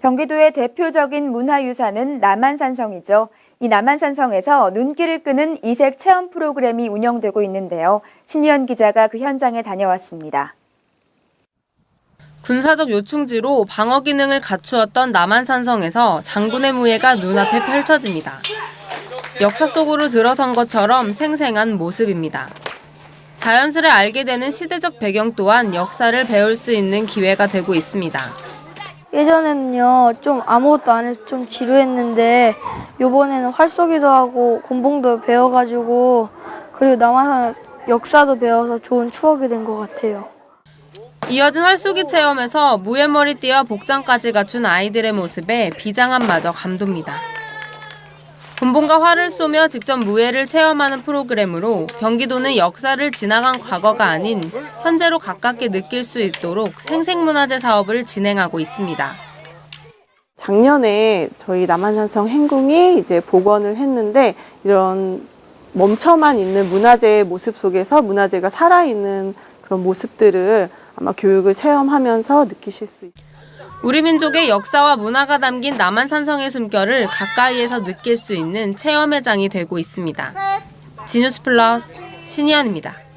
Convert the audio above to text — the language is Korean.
경기도의 대표적인 문화유산은 남한산성이죠. 이 남한산성에서 눈길을 끄는 이색 체험 프로그램이 운영되고 있는데요. 신희연 기자가 그 현장에 다녀왔습니다. 군사적 요충지로 방어 기능을 갖추었던 남한산성에서 장군의 무예가 눈앞에 펼쳐집니다. 역사 속으로 들어선 것처럼 생생한 모습입니다. 자연스레 알게 되는 시대적 배경 또한 역사를 배울 수 있는 기회가 되고 있습니다. 예전에는요 좀 아무것도 안 해서 좀 지루했는데 요번에는 활쏘기도 하고 곤봉도 배워가지고 그리고 남한산 역사도 배워서 좋은 추억이 된 것 같아요. 이어진 활쏘기 체험에서 무예머리띠와 복장까지 갖춘 아이들의 모습에 비장함마저 감돕니다. 군봉과 활을 쏘며 직접 무예를 체험하는 프로그램으로 경기도는 역사를 지나간 과거가 아닌 현재로 가깝게 느낄 수 있도록 생생문화재 사업을 진행하고 있습니다. 작년에 저희 남한산성 행궁이 이제 복원을 했는데 이런 멈춰만 있는 문화재의 모습 속에서 문화재가 살아있는 그런 모습들을 아마 교육을 체험하면서 느끼실 수 있어요. 우리 민족의 역사와 문화가 담긴 남한산성의 숨결을 가까이에서 느낄 수 있는 체험회장이 되고 있습니다. 지뉴스 플러스 신희연입니다.